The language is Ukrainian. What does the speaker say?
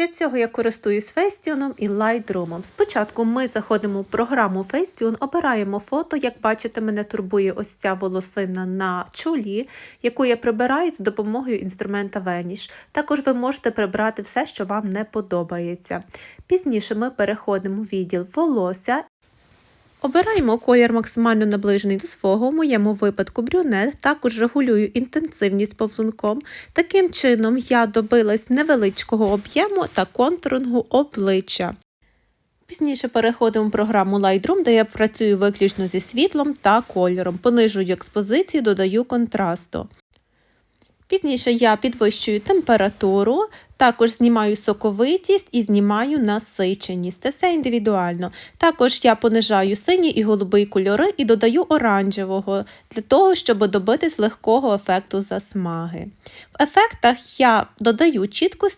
Для цього я користуюсь Facetune і Lightroom. Спочатку ми заходимо в програму Facetune, обираємо фото. Як бачите, мене турбує ось ця волосина на чолі, яку я прибираю з допомогою інструмента Vanish. Також ви можете прибрати все, що вам не подобається. Пізніше ми переходимо в відділ волосся. Обираємо колір максимально наближений до свого, в моєму випадку брюнет, також регулюю інтенсивність повзунком. Таким чином я добилась невеличкого об'єму та контурингу обличчя. Пізніше переходимо в програму Lightroom, де я працюю виключно зі світлом та кольором. Понижую експозицію, додаю контрасту. Пізніше я підвищую температуру, також знімаю соковитість і знімаю насиченість. Це все індивідуально. Також я понижаю синій і голубий кольори і додаю оранжевого для того, щоб добитись легкого ефекту засмаги. В ефектах я додаю чіткості